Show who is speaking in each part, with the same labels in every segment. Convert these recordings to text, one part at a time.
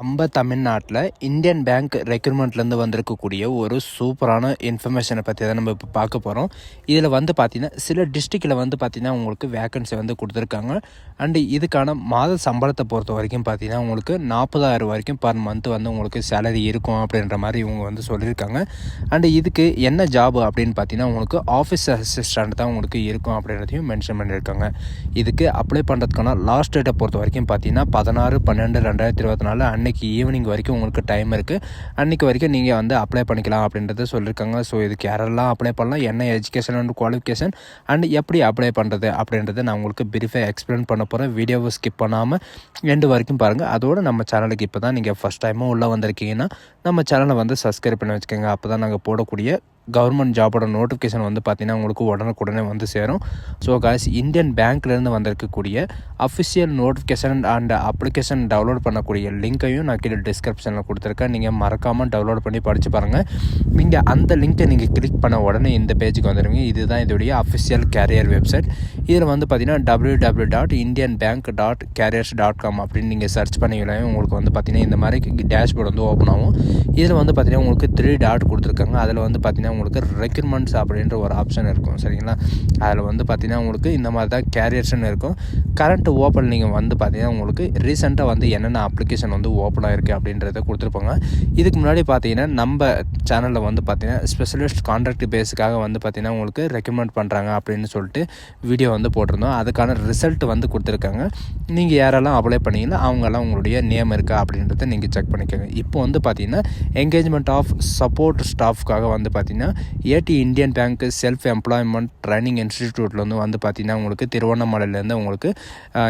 Speaker 1: நம்ம தமிழ்நாட்டில் Indian bank ரெக்ரூட்மெண்ட்லேருந்து வந்திருக்கக்கூடிய ஒரு சூப்பரான இன்ஃபர்மேஷனை பற்றி தான் நம்ம இப்போ பார்க்க போகிறோம் இதில் வந்து பார்த்திங்கன்னா சில டிஸ்ட்ரிக்டில் வந்து பார்த்திங்கன்னா உங்களுக்கு வேக்கன்சி வந்து கொடுத்துருக்காங்க. அண்டு இதுக்கான மாத சம்பளத்தை பொறுத்த வரைக்கும் பார்த்திங்கன்னா உங்களுக்கு நாற்பதாயிரம் வரைக்கும் பர் மந்த் வந்து உங்களுக்கு சேலரி இருக்கும் அப்படின்ற மாதிரி இவங்க வந்து சொல்லியிருக்காங்க. அண்டு இதுக்கு என்ன ஜாப் அப்படின்னு பார்த்தீங்கன்னா உங்களுக்கு ஆஃபீஸ் அசிஸ்டண்ட் தான் உங்களுக்கு இருக்கும் அப்படின்றதையும் மென்ஷன் பண்ணியிருக்காங்க. இதுக்கு அப்ளை பண்ணுறதுக்கான லாஸ்ட் டேட்டை பொறுத்த வரைக்கும் பார்த்தீங்கன்னா பதினாறு பன்னெண்டு ரெண்டாயிரத்தி இருபத்தி நாலு அன்னைக்கு ஈவினிங் வரைக்கும் உங்களுக்கு டைம் இருக்குது அன்றைக்கி வரைக்கும் நீங்கள் வந்து அப்ளை பண்ணிக்கலாம் அப்படின்றத சொல்லியிருக்காங்க ஸோ இதுக்கு யாரெல்லாம் அப்ளை பண்ணலாம்? என்ன எஜுகேஷன் அண்ட் குவாலிஃபிகேஷன் அண்ட் எப்படி அப்ளை பண்ணுறது அப்படின்றத நான் உங்களுக்கு பிரீஃபாக எக்ஸ்பிளைன் பண்ண போகிறேன் வீடியோவை ஸ்கிப் பண்ணாமல் எண்டு வரைக்கும் பாருங்கள் அதோடு நம்ம சேனலுக்கு இப்போ தான் நீங்கள் ஃபஸ்ட் டைமும் உள்ளே வந்திருக்கீங்கன்னா நம்ம சேனலை வந்து சப்ஸ்கிரைப் பண்ணி வச்சுக்கோங்க. அப்போ தான் நாங்கள் போடக்கூடிய கவர்மெண்ட் ஜாபோட நோட்டிஃபிகேஷன் வந்து பார்த்திங்கன்னா உங்களுக்கு உடனுக்குடனே வந்து சேரும். ஸோ காய்ஸ் இந்தியன் பேங்க்லேருந்து வந்திருக்கக்கூடிய official notification and application download பண்ணக்கூடிய லிங்க்கையும் நான் கீழே டிஸ்கிரிப்ஷனில் கொடுத்துருக்கேன். நீங்கள் மறக்காமல் டவுன்லோட் பண்ணி படித்து பாருங்கள் நீங்கள் அந்த லிங்க்கை நீங்கள் கிளிக் பண்ண உடனே இந்த பேஜுக்கு வந்துடுவீங்க இதுதான் இதோடைய அஃபிஷியல் கேரியர் வெப்சைட் இதில் வந்து பார்த்தீங்கன்னா W W dot Indian bank dot careers dot com அப்படின்னு நீங்கள் சர்ச் பண்ணிங்களே உங்களுக்கு வந்து பார்த்தீங்கன்னா இந்த மாதிரி டேஷ்போர்டு வந்து ஓப்பன் ஆகும். இதில் வந்து பார்த்தீங்கன்னா உங்களுக்கு த்ரீ டாட் கொடுத்துருக்காங்க. அதில் வந்து பார்த்தீங்கன்னா உங்களுக்கு ரெக்யூர்மெண்ட்ஸ் அப்படின்ற ஒரு ஆப்ஷன் இருக்கும் சரிங்களா? அதில் வந்து பார்த்திங்கன்னா உங்களுக்கு இந்த மாதிரி தான் கேரியர்ஸ்னு இருக்கும். கரண்ட் ஓப்பன் நீங்கள் வந்து பார்த்தீங்கன்னா உங்களுக்கு ரீசெண்டாக வந்து என்னென்ன அப்ளிகேஷன் வந்து ஓப்பன் ஆகிருக்கு அப்படின்றத கொடுத்துருப்பாங்க. இதுக்கு முன்னாடி பார்த்தீங்கன்னா நம்ம சேனலில் வந்து பார்த்தீங்கன்னா ஸ்பெஷலிஸ்ட் கான்ட்ராக்ட் பேஸுக்காக வந்து பார்த்திங்கன்னா உங்களுக்கு ரெக்கமெண்ட் பண்ணுறாங்க அப்படின்னு சொல்லிட்டு வீடியோ வந்து போட்டிருந்தோம். அதுக்கான ரிசல்ட் வந்து கொடுத்துருக்காங்க. நீங்கள் யாரெல்லாம் அப்ளை பண்ணீங்களோ அவங்கெல்லாம் உங்களுடைய நேம் இருக்கா அப்படின்றத நீங்கள் செக் பண்ணிக்கோங்க. இப்போ வந்து பார்த்தீங்கன்னா என்கேஜ்மெண்ட் ஆஃப் சப்போர்ட் ஸ்டாஃப்காக வந்து பார்த்திங்கன்னா ஏடி இந்தியன் பேங்க்கு செல்ஃப் எம்ப்ளாய்மெண்ட் ட்ரைனிங் இன்ஸ்டிடியூட்டில் வந்து பார்த்தீங்கன்னா உங்களுக்கு திருவண்ணாமலையிலேருந்து உங்களுக்கு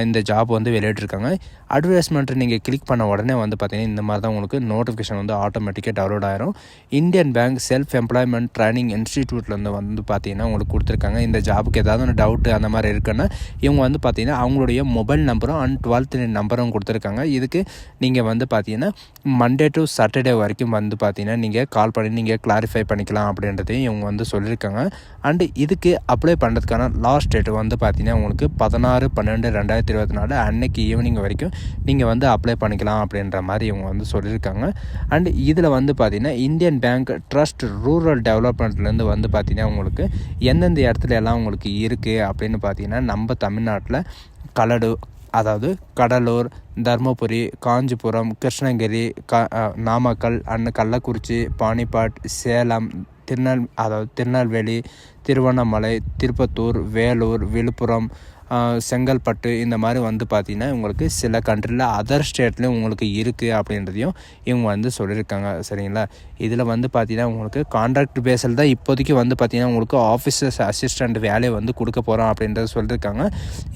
Speaker 1: இந்த ஜாப் வந்து வெளியிட்ருக்காங்க அட்வர்டைஸ்மெண்ட்டை நீங்கள் கிளிக் பண்ண உடனே வந்து பார்த்தீங்கன்னா இந்த மாதிரி தான் உங்களுக்கு நோட்டிஃபிகேஷன் வந்து ஆட்டோமேட்டிக்காக டவுன்லோட் ஆயிரும். Indian bank self employment training இன்ஸ்டிடியூட்லேருந்து வந்து பார்த்தீங்கன்னா உங்களுக்கு கொடுத்துருக்காங்க. இந்த ஜாபுக்கு ஏதாவது ஒரு டவுட்டு அந்த மாதிரி இருக்குன்னா இவங்க வந்து பார்த்திங்கன்னா அவங்களுடைய மொபைல் நம்பரும் அண்ட் டுவெல்த் நம்பரும் கொடுத்துருக்காங்க. இதுக்கு நீங்கள் வந்து பார்த்தீங்கன்னா மண்டே டு சாட்டர்டே வரைக்கும் வந்து பார்த்தீங்கன்னா நீங்கள் கால் பண்ணி நீங்கள் கிளாரிஃபை பண்ணிக்கலாம். அப்படின்றதையும் இவங்க வந்து சொல்லியிருக்காங்க. அண்டு இதுக்கு அப்ளை பண்ணுறதுக்கான லாஸ்ட் டேட் வந்து பார்த்திங்கன்னா உங்களுக்கு பதினாறு பன்னெண்டு ரெண்டாயிரத்தி இருபத்தி நாலு அன்னைக்கு ஈவினிங் வரைக்கும் நீங்கள் வந்து அப்ளை பண்ணிக்கலாம் அப்படின்ற மாதிரி இவங்க வந்து சொல்லியிருக்காங்க. அண்டு இதில் வந்து பார்த்திங்கன்னா இந்தியன் பேங்க் ட்ரஸ்ட் ரூரல் டெவலப்மெண்ட்லேருந்து வந்து பார்த்திங்கன்னா உங்களுக்கு எந்தெந்த இடத்துல எல்லாம் உங்களுக்கு இருக்குது அப்படின்னு பார்த்தீங்கன்னா நம்ம தமிழ்நாட்டில் கலடு அதாவது கடலூர் தர்மபுரி காஞ்சிபுரம் கிருஷ்ணகிரி க நாமக்கல் அண்ட் கள்ளக்குறிச்சி பானிபாட் சேலம் திருநெல் அதாவது திருநெல்வேலி திருவண்ணாமலை திருப்பத்தூர் வேலூர் விழுப்புரம் செங்கல்பட்டு இந்த மாதிரி வந்து பார்த்திங்கன்னா உங்களுக்கு சில கண்ட்ரியில் அதர் ஸ்டேட்லேயும் உங்களுக்கு இருக்குது அப்படின்றதையும் இவங்க வந்து சொல்லியிருக்காங்க. சரிங்களா? இதில் வந்து பார்த்திங்கன்னா உங்களுக்கு கான்ட்ராக்ட் பேஸில் தான் இப்போதைக்கு வந்து பார்த்திங்கன்னா உங்களுக்கு ஆஃபீஸர்ஸ் அசிஸ்டண்ட் வேலையை வந்து கொடுக்க போகிறோம் அப்படின்றத சொல்லியிருக்காங்க.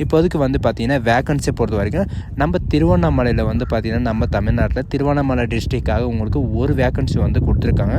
Speaker 1: இப்போதைக்கு வந்து பார்த்திங்கன்னா வேக்கன்சியை பொறுத்த வரைக்கும் நம்ம திருவண்ணாமலையில் வந்து பார்த்திங்கன்னா நம்ம தமிழ்நாட்டில் திருவண்ணாமலை டிஸ்ட்ரிக்டாக உங்களுக்கு ஒரு வேக்கன்சி வந்து கொடுத்துருக்காங்க.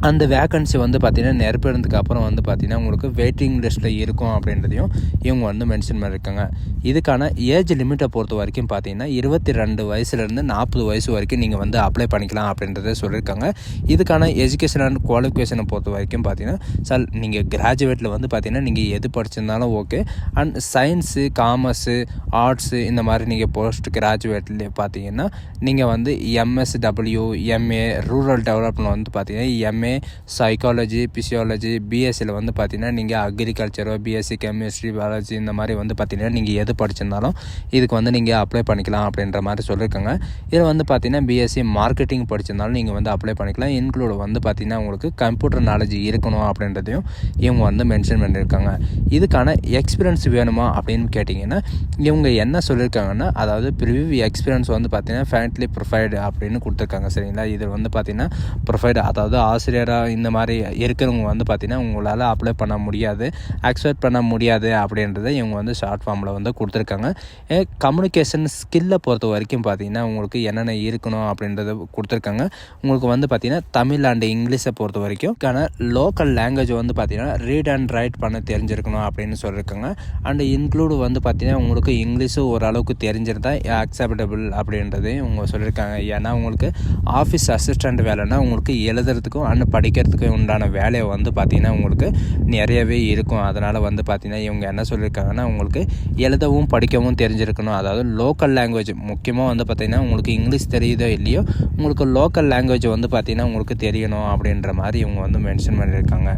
Speaker 1: அந்த வேக்கன்சி வந்து பார்த்திங்கன்னா நிரப்பினதுக்கு அப்புறம் வந்து பார்த்திங்கன்னா உங்களுக்கு வெயிட்டிங் லிஸ்ட்டில் இருக்கும் அப்படின்றதையும் இவங்க வந்து மென்ஷன் பண்ணியிருக்காங்க இதுக்கான ஏஜ் லிமிட்டை பொறுத்த வரைக்கும் பார்த்தீங்கன்னா இருபத்தி ரெண்டு வயசுலேருந்து நாற்பது வயசு வரைக்கும் நீங்கள் வந்து அப்ளை பண்ணிக்கலாம் அப்படின்றத சொல்லியிருக்காங்க இதுக்கான எஜுகேஷன் அண்ட் குவாலிஃபிகேஷனை பொறுத்த வரைக்கும் பார்த்தீங்கன்னா சார் நீங்கள் கிராஜுவேட்டில் வந்து பார்த்தீங்கன்னா நீங்கள் எது படிச்சிருந்தாலும் okay and science commerce arts இந்த மாதிரி நீங்கள் போஸ்ட் கிராஜுவேட்லேயே பார்த்தீங்கன்னா நீங்கள் வந்து எம்எஸ்டபிள்யூ எம்ஏ ரூரல் டெவலப்மெண்ட் வந்து பார்த்தீங்கன்னா எம்ஏ சைக்காலஜி பிசியாலஜி பிஎஸ்சியில் வந்து பார்த்தீங்கன்னா நீங்கள் அக்ரிகல்ச்சரோ பிஎஸ்சி கெமிஸ்ட்ரி பயாலஜி இந்த மாதிரி வந்து பார்த்தீங்கன்னா நீங்கள் எது படிச்சிருந்தாலும் இதுக்கு வந்து நீங்கள் அப்ளை பண்ணிக்கலாம் அப்படின்ற மாதிரி சொல்லியிருக்காங்க இதில் வந்து பார்த்தீங்கன்னா பிஎஸ்சி மார்க்கெட்டிங் படிச்சிருந்தாலும் நீங்கள் வந்து அப்ளை பண்ணிக்கலாம். இன்க்ளூட் வந்து பார்த்தீங்கன்னா உங்களுக்கு கம்ப்யூட்டர் நாலேஜ் இருக்கணும் அப்படின்றதையும் இவங்க வந்து மென்ஷன் பண்ணியிருக்காங்க இதுக்கான எக்ஸ்பீரியன்ஸ் வேணுமா அப்படின்னு கேட்டிங்கன்னா இவங்க என்ன சொல்லியிருக்காங்கன்னா அதாவது ப்ரிவியூ எக்ஸ்பீரியன்ஸ் வந்து பார்த்தீங்கன்னா ஃபேண்ட்லி ப்ரொஃபைடு அப்படின்னு கொடுத்துருக்காங்க சரிங்களா? இதில் வந்து பார்த்தீங்கன்னா ப்ரொஃபைடு அதாவது ஆசிரியர் ஆசிரியராக இந்த மாதிரி இருக்கிறவங்க வந்து பார்த்திங்கன்னா உங்களால் அப்ளை பண்ண முடியாது. அக்செப்ட் பண்ண முடியாது அப்படின்றத இவங்க வந்து ஷார்ட் ஃபார்மில் வந்து கொடுத்துருக்காங்க. கம்யூனிகேஷன் ஸ்கில்லை பொறுத்த வரைக்கும் பார்த்தீங்கன்னா உங்களுக்கு என்னென்ன இருக்கணும் அப்படின்றத கொடுத்துருக்காங்க. உங்களுக்கு வந்து பார்த்திங்கன்னா தமிழ் அண்ட் இங்கிலீஷை பொறுத்த வரைக்கும் லோக்கல் லாங்குவேஜ் வந்து பார்த்திங்கன்னா ரீட் அண்ட் ரைட் பண்ண தெரிஞ்சிருக்கணும் அப்படின்னு சொல்லியிருக்காங்க அண்ட் இன்க்ளூடு வந்து பார்த்திங்கன்னா உங்களுக்கு இங்கிலீஷும் ஓரளவுக்கு தெரிஞ்சிருந்தா அக்செப்டபிள் அப்படின்றதையும் இவங்க சொல்லியிருக்காங்க ஏன்னா உங்களுக்கு ஆஃபீஸ் அசிஸ்டண்ட் வேலைன்னா உங்களுக்கு எழுதுறதுக்கும் அண்ட் அண்ட் படிக்கிறதுக்கு உண்டான வேலையை வந்து பார்த்திங்கன்னா உங்களுக்கு நிறையவே இருக்கும். அதனால் வந்து பார்த்திங்கன்னா இவங்க என்ன சொல்லியிருக்காங்கன்னா உங்களுக்கு எழுதவும் படிக்கவும் தெரிஞ்சிருக்கணும். அதாவது லோக்கல் லாங்குவேஜ் முக்கியமாக வந்து பார்த்திங்கன்னா உங்களுக்கு இங்கிலீஷ் தெரியுதோ இல்லையோ உங்களுக்கு லோக்கல் லாங்குவேஜ் வந்து பார்த்திங்கன்னா உங்களுக்கு தெரியணும் அப்படின்ற மாதிரி இவங்க வந்து மென்ஷன் பண்ணியிருக்காங்க.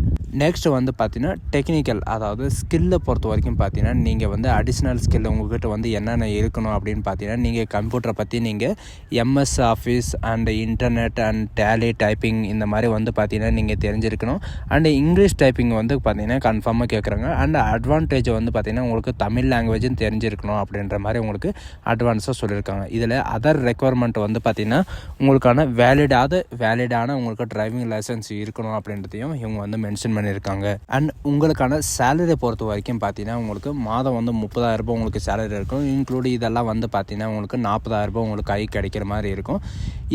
Speaker 1: நெக்ஸ்ட் வந்து பார்த்திங்கன்னா டெக்னிக்கல் அதாவது ஸ்கில்லை பொறுத்த வரைக்கும் பார்த்தீங்கன்னா நீங்கள் வந்து அடிஷ்னல் ஸ்கில் உங்கள்கிட்ட வந்து என்னென்ன இருக்கணும் அப்படின்னு பார்த்தீங்கன்னா நீங்கள் கம்ப்யூட்டரை பற்றி நீங்கள் MS office and internet and Tally typing இந்த மாதிரி வந்து பார்த்தீங்கன்னா நீங்கள் தெரிஞ்சிருக்கணும். அண்ட் இங்கிலீஷ் டைப்பிங் வந்து பார்த்தீங்கன்னா கன்ஃபார்மாக கேட்குறாங்க அண்ட் அட்வான்டேஜ் வந்து பார்த்தீங்கன்னா உங்களுக்கு தமிழ் லாங்குவேஜும் தெரிஞ்சிருக்கணும் அப்படின்ற மாதிரி உங்களுக்கு அட்வான்ஸாக சொல்லியிருக்காங்க இதில் அதர் ரெக்குவயர்மெண்ட் வந்து பார்த்தீங்கன்னா உங்களுக்கான வேலிடாத வேலிடான உங்களுக்கு டிரைவிங் லைசன்ஸ் இருக்கணும் அப்படின்றதையும் இவங்க வந்து மென்ஷன் பண்ணியிருக்காங்க அண்ட் உங்களுக்கான சேலரியை பொறுத்த வரைக்கும் பார்த்தீங்கன்னா உங்களுக்கு மாதம் வந்து முப்பதாயிரம் ரூபாய் உங்களுக்கு சேலரி இருக்கும். இன்க்ளூடு இதெல்லாம் வந்து பார்த்தீங்கன்னா உங்களுக்கு நாற்பதாயிரம் ரூபாய் உங்களுக்கு கை கிடைக்கிற மாதிரி இருக்கும்.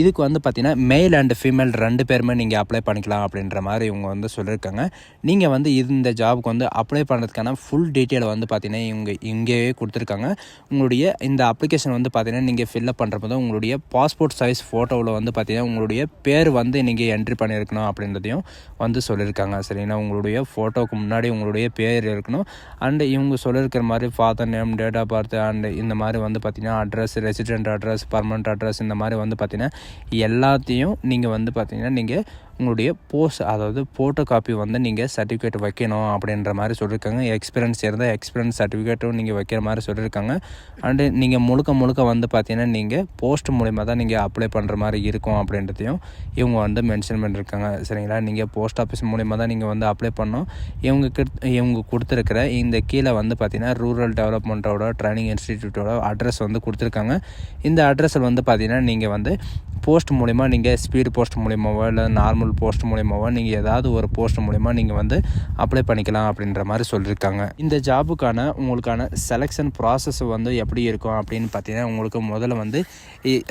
Speaker 1: இதுக்கு வந்து பார்த்தீங்கன்னா மேல் அண்ட் ஃபீமேல் ரெண்டு பேருமே நீங்கள் அப்ளை பண்ணிக்கலாம் அப்படின்ற மாதிரி இவங்க வந்து சொல்லியிருக்காங்க. நீங்கள் வந்து இந்த ஜாபுக்கு வந்து அப்ளை பண்ணுறதுக்கான ஃபுல் டீட்டெயில் வந்து பார்த்தீங்கன்னா இவங்க இங்கேயே கொடுத்துருக்காங்க. உங்களுடைய இந்த அப்ளிகேஷன் வந்து பார்த்தீங்கன்னா நீங்கள் ஃபில்அப் பண்ணுறப்போ உங்களுடைய பாஸ்போர்ட் சைஸ் ஃபோட்டோவில் வந்து பார்த்தீங்கன்னா உங்களுடைய பேர் வந்து நீங்கள் என்ட்ரி பண்ணியிருக்கணும் அப்படின்றதையும் வந்து சொல்லியிருக்காங்க. சரிங்களா? உங்களுடைய ஃபோட்டோவுக்கு முன்னாடி உங்களுடைய பேர் இருக்கணும். அண்டு இவங்க சொல்லியிருக்கிற மாதிரி father name date of birth and இந்த மாதிரி வந்து பார்த்திங்கன்னா address resident address permanent address இந்த மாதிரி வந்து பார்த்திங்கன்னா எல்லாத்தையும் நீங்கள் வந்து பார்த்திங்கன்னா நீங்கள் உங்களுடைய போஸ்ட் அதாவது ஃபோட்டோ காப்பி வந்து நீங்கள் சர்டிஃபிகேட் வைக்கணும் அப்படின்ற மாதிரி சொல்லியிருக்காங்க எக்ஸ்பீரியன்ஸ் இருந்தால் எக்ஸ்பீரியன்ஸ் சர்டிஃபிகேட்டும் நீங்கள் வைக்கிற மாதிரி சொல்லியிருக்காங்க அண்டு நீங்கள் முழுக்க முழுக்க வந்து பார்த்தீங்கன்னா நீங்கள் போஸ்ட் மூலிமா தான் நீங்கள் அப்ளை பண்ணுற மாதிரி இருக்கும் அப்படின்றதையும் இவங்க வந்து மென்ஷன் பண்ணியிருக்காங்க சரிங்களா? நீங்கள் போஸ்ட் ஆஃபீஸ் மூலிமா தான் நீங்கள் வந்து அப்ளை பண்ணோம் இவங்க கிட்ட இவங்க கொடுத்துருக்கிற இந்த கீழே வந்து பார்த்தீங்கன்னா ரூரல் டெவலப்மெண்ட்டோட ட்ரைனிங் இன்ஸ்டிடியூட்டோட அட்ரஸ் வந்து கொடுத்துருக்காங்க. இந்த அட்ரஸில் வந்து பார்த்தீங்கன்னா நீங்கள் வந்து போஸ்ட் மூலிமா நீங்கள் ஸ்பீடு போஸ்ட் மூலிமாவோ இல்லை நார்மல் போஸ்ட் மூலிமாவோ நீங்கள் ஏதாவது ஒரு போஸ்ட் மூலிமா நீங்கள் வந்து அப்ளை பண்ணிக்கலாம் அப்படின்ற மாதிரி சொல்லியிருக்காங்க இந்த ஜாபுக்கான உங்களுக்கான செலெக்ஷன் ப்ராசஸ் வந்து எப்படி இருக்கும் அப்படின்னு பார்த்தீங்கன்னா உங்களுக்கு முதல்ல வந்து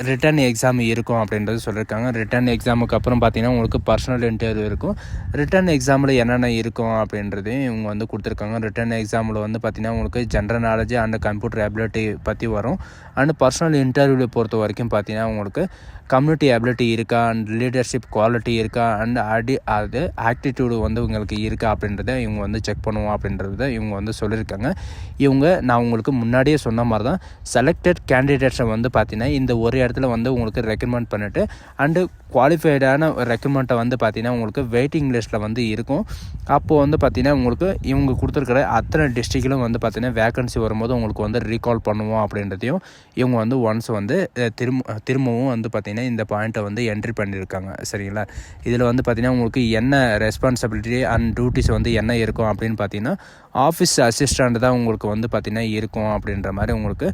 Speaker 1: ரிட்டர்ன் எக்ஸாம் இருக்கும் அப்படின்றது சொல்லியிருக்காங்க ரிட்டர்ன் எக்ஸாமுக்கு அப்புறம் பார்த்தீங்கன்னா உங்களுக்கு பர்சனல் இன்டர்வியூ இருக்கும். ரிட்டர்ன் எக்ஸாமில் என்னென்ன இருக்கும் அப்படின்றதையும் இவங்க வந்து கொடுத்துருக்காங்க. ரிட்டர்ன் எக்ஸாமில் வந்து பார்த்தீங்கன்னா உங்களுக்கு general knowledge and computer ability பற்றி வரும். அண்ட் பர்சனல் இன்டர்வியூவில் பொறுத்த வரைக்கும் பார்த்தீங்கன்னா உங்களுக்கு கம்யூனிட்டி அபிலிட்டி இருக்கா? அண்ட் லீடர்ஷிப் குவாலிட்டி இருக்கா? அண்ட் அடி அது ஆக்டிடியூடு வந்து உங்களுக்கு இருக்கா அப்படின்றத இவங்க வந்து செக் பண்ணுவோம் அப்படின்றத இவங்க வந்து சொல்லியிருக்காங்க. இவங்க நான் உங்களுக்கு முன்னாடியே சொன்ன மாதிரி தான் செலக்டட் கேண்டிடேட்ஸை வந்து பார்த்தீங்கன்னா இந்த ஒரு இடத்துல வந்து உங்களுக்கு ரெக்கமெண்ட் பண்ணிவிட்டு அண்டு குவாலிஃபைடான ரெக்கமெண்ட்டை வந்து பார்த்தீங்கன்னா உங்களுக்கு வெயிட்டிங் லிஸ்ட்டில் வந்து இருக்கும். அப்போது வந்து பார்த்தீங்கன்னா உங்களுக்கு இவங்க கொடுத்துருக்குற அத்தனை டிஸ்ட்ரிக்டிலும் வந்து பார்த்தீங்கன்னா வேக்கன்சி வரும்போது உங்களுக்கு வந்து ரீகால் பண்ணுவோம் அப்படின்றதையும் இவங்க வந்து ஒன்ஸ் வந்து திரும்ப திரும்பவும் வந்து பார்த்திங்கன்னா இந்த பாயிண்ட்டை வந்து என்ட்ரி பண்ணியிருக்காங்க. சரிங்களா? இதில் வந்து பார்த்திங்கன்னா உங்களுக்கு என்ன ரெஸ்பான்சிபிலிட்டி அண்ட் டியூட்டிஸ் வந்து என்ன இருக்கும் அப்படின்னு பார்த்தீங்கன்னா ஆஃபீஸ் அசிஸ்டண்ட் தான் உங்களுக்கு வந்து பார்த்திங்கன்னா இருக்கும் அப்படின்ற மாதிரி உங்களுக்கு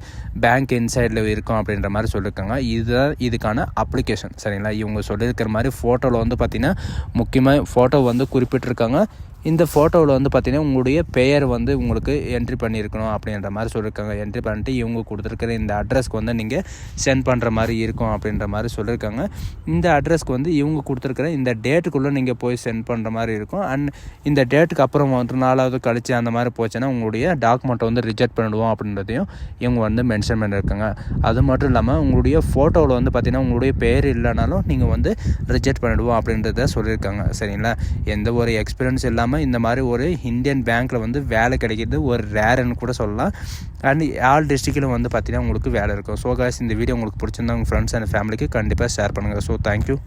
Speaker 1: பேங்க் இன்சைடில் இருக்கும் அப்படின்ற மாதிரி சொல்லியிருக்காங்க. இதுதான் இதுக்கான அப்ளிகேஷன் சரிங்களா? இவங்க சொல்லியிருக்கிற மாதிரி ஃபோட்டோவில் வந்து பார்த்திங்கன்னா முக்கியமாக ஃபோட்டோ வந்து குறிப்பிட்டிருக்காங்க. இந்த ஃபோட்டோவில் வந்து பார்த்திங்கன்னா உங்களுடைய பெயர் வந்து உங்களுக்கு என்ட்ரி பண்ணியிருக்கணும் அப்படின்ற மாதிரி சொல்லியிருக்காங்க என்ட்ரி பண்ணிட்டு இவங்க கொடுத்துருக்கிற இந்த அட்ரஸ்க்கு வந்து நீங்கள் சென்ட் பண்ணுற மாதிரி இருக்கும் அப்படின்ற மாதிரி சொல்லியிருக்காங்க இந்த அட்ரஸ்க்கு வந்து இவங்க கொடுத்துருக்கிற இந்த டேட்டுக்குள்ளே நீங்கள் போய் சென்ட் பண்ணுற மாதிரி இருக்கும். அண்ட் இந்த டேட்டுக்கு அப்புறம் ஒரு நாலாவது கழிச்சு அந்த மாதிரி போச்சுன்னா உங்களுடைய டாக்குமெண்ட்டை வந்து ரிஜெக்ட் பண்ணிடுவோம் அப்படின்றதையும் இவங்க வந்து மென்ஷன் பண்ணியிருக்காங்க அது மட்டும் இல்லாமல் உங்களுடைய ஃபோட்டோவில் வந்து பார்த்திங்கன்னா உங்களுடைய பேர் இல்லைனாலும் நீங்கள் வந்து ரிஜெக்ட் பண்ணிடுவோம் அப்படின்றத சொல்லியிருக்காங்க சரிங்களா? எந்த ஒரு எக்ஸ்பீரியன்ஸ் இல்லாமல் இந்த மாதிரி ஒரு இந்தியன் பேங்க்கில் வந்து வேலை கிடைக்கிறது ஒரு ரேருன்னு கூட சொல்லலாம். அண்ட் ஆல் டிஸ்ட்ரிக்டிலும் வந்து பார்த்திங்கன்னா உங்களுக்கு வேலை இருக்கும். ஸோ காய்ஸ் இந்த வீடியோ உங்களுக்கு பிடிச்சிருந்தா உங்கள் ஃப்ரெண்ட்ஸ் அண்ட் ஃபேமிலிக்கு கண்டிப்பாக ஷேர் பண்ணுங்கள் ஸோ தேங்க்யூ